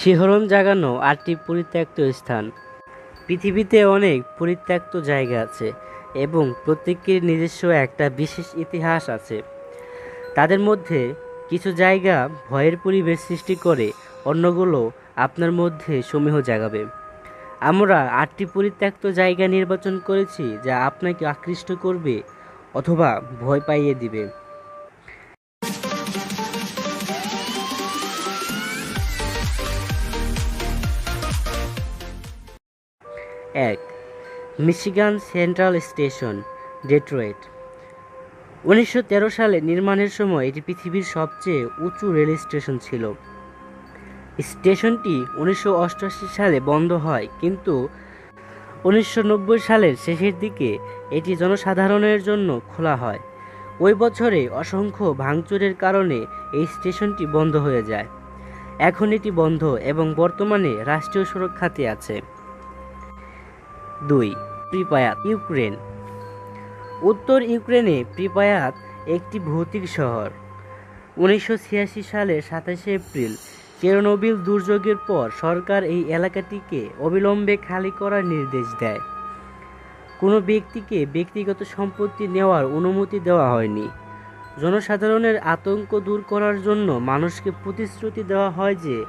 শিহরণ জাগানো আটটি পরিত্যক্ত স্থান। পৃথিবীতে অনেক পরিত্যক্ত জায়গা আছে এবং প্রত্যেকের নিজস্ব একটা বিশেষ ইতিহাস আছে। তাদের মধ্যে কিছু জায়গা ভয়ের পরিবেশ সৃষ্টি করে, অন্যগুলো আপনার মধ্যে সমীহ জাগাবে। আমরা আটটি পরিত্যক্ত জায়গা নির্বাচন করেছি যা আপনাকে আকৃষ্ট করবে অথবা ভয় পাইয়ে দিবে। এক, মিশিগান সেন্ট্রাল স্টেশন, ডেট্রয়েট। উনিশশো তেরো সালে নির্মাণের সময় এটি পৃথিবীর সবচেয়ে উঁচু রেল স্টেশন ছিল। স্টেশনটি উনিশশো অষ্টআশি সালে বন্ধ হয়, কিন্তু উনিশশো নব্বই সালের শেষের দিকে এটি জনসাধারণের জন্য খোলা হয়। ওই বছরে অসংখ্য ভাঙচুরের কারণে এই স্টেশনটি বন্ধ হয়ে যায়। এখন এটি বন্ধ এবং বর্তমানে রাষ্ট্রীয় সুরক্ষাতে আছে। দুই, প্রিপায়াত, ইউক্রেন। উত্তর ইউক্রেনে প্রিপায়াত একটি ভৌতিক শহর। উনিশশো সালের সাতাশে এপ্রিল চেরনোবিল দুর্যোগের পর সরকার এই এলাকাটিকে অবিলম্বে খালি করার নির্দেশ দেয়। কোনো ব্যক্তিকে ব্যক্তিগত সম্পত্তি নেওয়ার অনুমতি দেওয়া হয়নি। জনসাধারণের আতঙ্ক দূর করার জন্য মানুষকে প্রতিশ্রুতি দেওয়া হয় যে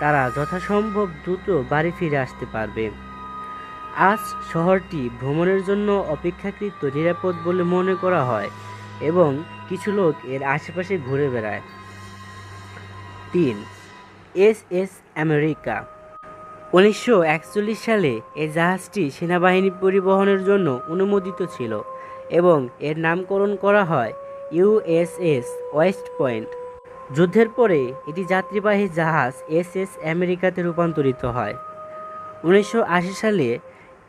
তারা যথাসম্ভব দ্রুত বাড়ি ফিরে আসতে পারবে। আজ শহরটি ভ্রমণের জন্য অপেক্ষাকৃত নিরাপদ বলে মনে করা হয় এবং কিছু লোক এর আশেপাশে ঘুরে বেড়ায়। তিন, এস এস আমেরিকা। উনিশশো একচল্লিশ সালে এই জাহাজটি সেনাবাহিনী পরিবহনের জন্য অনুমোদিত ছিল এবং এর নামকরণ করা হয় ইউএসএস ওয়েস্ট পয়েন্ট। যুদ্ধের পরে এটি যাত্রীবাহী জাহাজ এস এস আমেরিকাতে রূপান্তরিত হয়। উনিশশো আশি সালে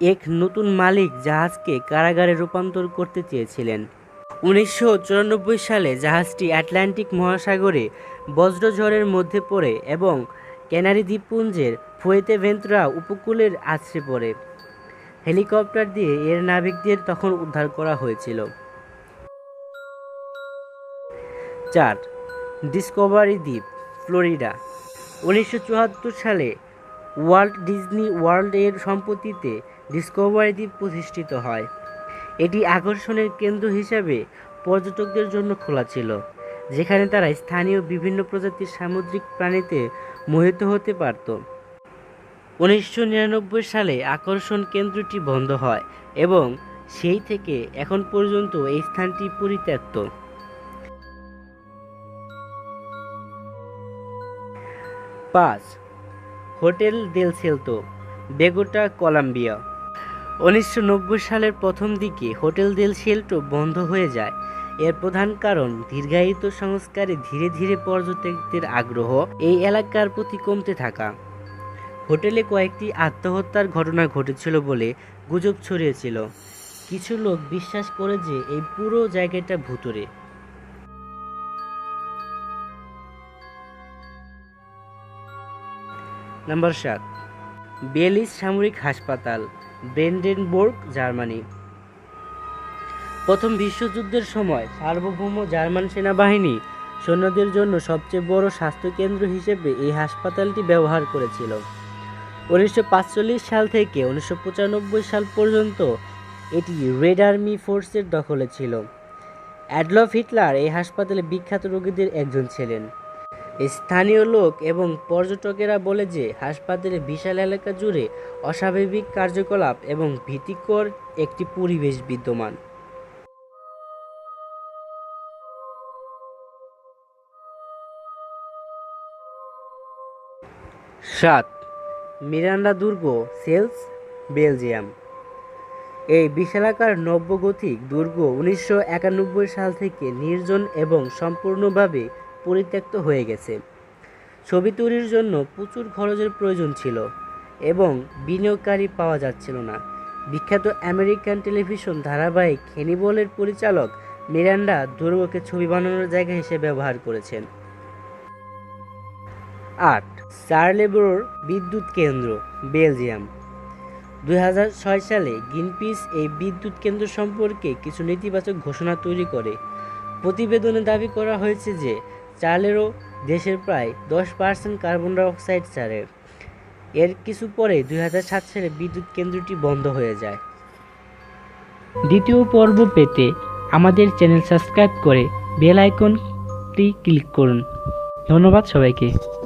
এক নতুন মালিক জাহাজকে কারাগারে রূপান্তর করতে চেয়েছিলেন। উনিশশো চুরানব্বই সালে জাহাজটি আটলান্টিক মহাসাগরে বজ্রঝড়ের মধ্যে পড়ে এবং ক্যানারি দ্বীপপুঞ্জের ফুয়েতে ভেন্ত্রা উপকূলের আছড়ে পড়ে। হেলিকপ্টার দিয়ে এর নাবিকদের তখন উদ্ধার করা হয়েছিল। চার, ডিসকভারি দ্বীপ, ফ্লোরিডা। উনিশশো চুয়াত্তর সালে ওয়াল্ট ডিজনি ওয়ার্ল্ড এর সম্পত্তিতে ডিসকভারি দ্বীপ প্রতিষ্ঠিত হয়। এটি আকর্ষণের কেন্দ্র হিসাবে পর্যটকদের জন্য খোলা ছিল, যেখানে তারা স্থানীয় বিভিন্ন প্রজাতির সামুদ্রিক প্রাণীতে মোহিত হতে পারত। উনিশশো নিরানব্বই সালে আকর্ষণ কেন্দ্রটি বন্ধ হয় এবং সেই থেকে এখন পর্যন্ত এই স্থানটি পরিত্যক্ত। পাঁচ হোটেল দেল সেলতো, বেগোটা কলাম্বিয়া। উনিশশো নব্বই সালের প্রথম দিকে হোটেল দেল সেল্টো বন্ধ হয়ে যায়। এর প্রধান কারণ, দীর্ঘায়িত সংস্কারে ধীরে ধীরে পর্যটকদের আগ্রহ এই এলাকার প্রতি কমতে থাকা। হোটেলে কয়েকটি আত্মহত্যার ঘটনা ঘটেছিল বলে গুজব ছড়িয়েছিল। কিছু লোক বিশ্বাস করে যে এই পুরো জায়গাটা ভুতুরে নাম্বার সাত। বেলিস সামরিক হাসপাতাল, ব্রেন্ডেনবোর্গ, জার্মানি। প্রথম বিশ্বযুদ্ধের সময় সার্বভৌম জার্মান সেনাবাহিনী সৈন্যদের জন্য সবচেয়ে বড় স্বাস্থ্যকেন্দ্র হিসেবে এই হাসপাতালটি ব্যবহার করেছিল। উনিশশো সাল থেকে উনিশশো পঁচানব্বই সাল পর্যন্ত এটি রেড আর্মি ফোর্সের দখলে ছিল। অ্যাডলফ হিটলার এই হাসপাতালে বিখ্যাত রোগীদের একজন ছিলেন। স্থানীয় লোক এবং পর্যটকেরা বলে যে, হাসপাতালের বিশাল এলাকা জুড়ে অস্বাভাবিক কার্যকলাপ এবং ভীতিকর একটি পরিবেশ বিদ্যমান। সাত, মিরান্ডা দুর্গ, সেলস, বেলজিয়াম। এই বিশালাকার নব্যগথিক দুর্গ উনিশশো একানব্বই সাল থেকে নির্জন এবং সম্পূর্ণভাবে পরিত্যক্ত হয়ে গেছে। ছবি তৈরির জন্য প্রচুর খরচের প্রয়োজন ছিল এবং বিনিয়োগকারী পাওয়া যাচ্ছিল না। বিখ্যাত আমেরিকান টেলিভিশন ধারাবাহিক হেনিবলের পরিচালক মিরান্ডা দুর্গকে ছবি বানানোর জায়গা হিসেবে ব্যবহার করেছেন। আট চার্লেবোর বিদ্যুৎ কেন্দ্র, বেলজিয়াম। দুই হাজার ছয় সালে গ্রিনপিস এই বিদ্যুৎ কেন্দ্র সম্পর্কে কিছু নেতিবাচক ঘোষণা তৈরি করে। প্রতিবেদনে দাবি করা হয়েছে যে চার্লেরও দেশের প্রায় দশ পার্সেন্ট কার্বন ডাইঅক্সাইড ছাড়ে। এর কিছু পরে দুই হাজার সাত সালে বিদ্যুৎ কেন্দ্রটি বন্ধ হয়ে যায়। দ্বিতীয় পর্ব পেতে আমাদের চ্যানেল সাবস্ক্রাইব করে বেল আইকনটি ক্লিক করুন। ধন্যবাদ সবাইকে।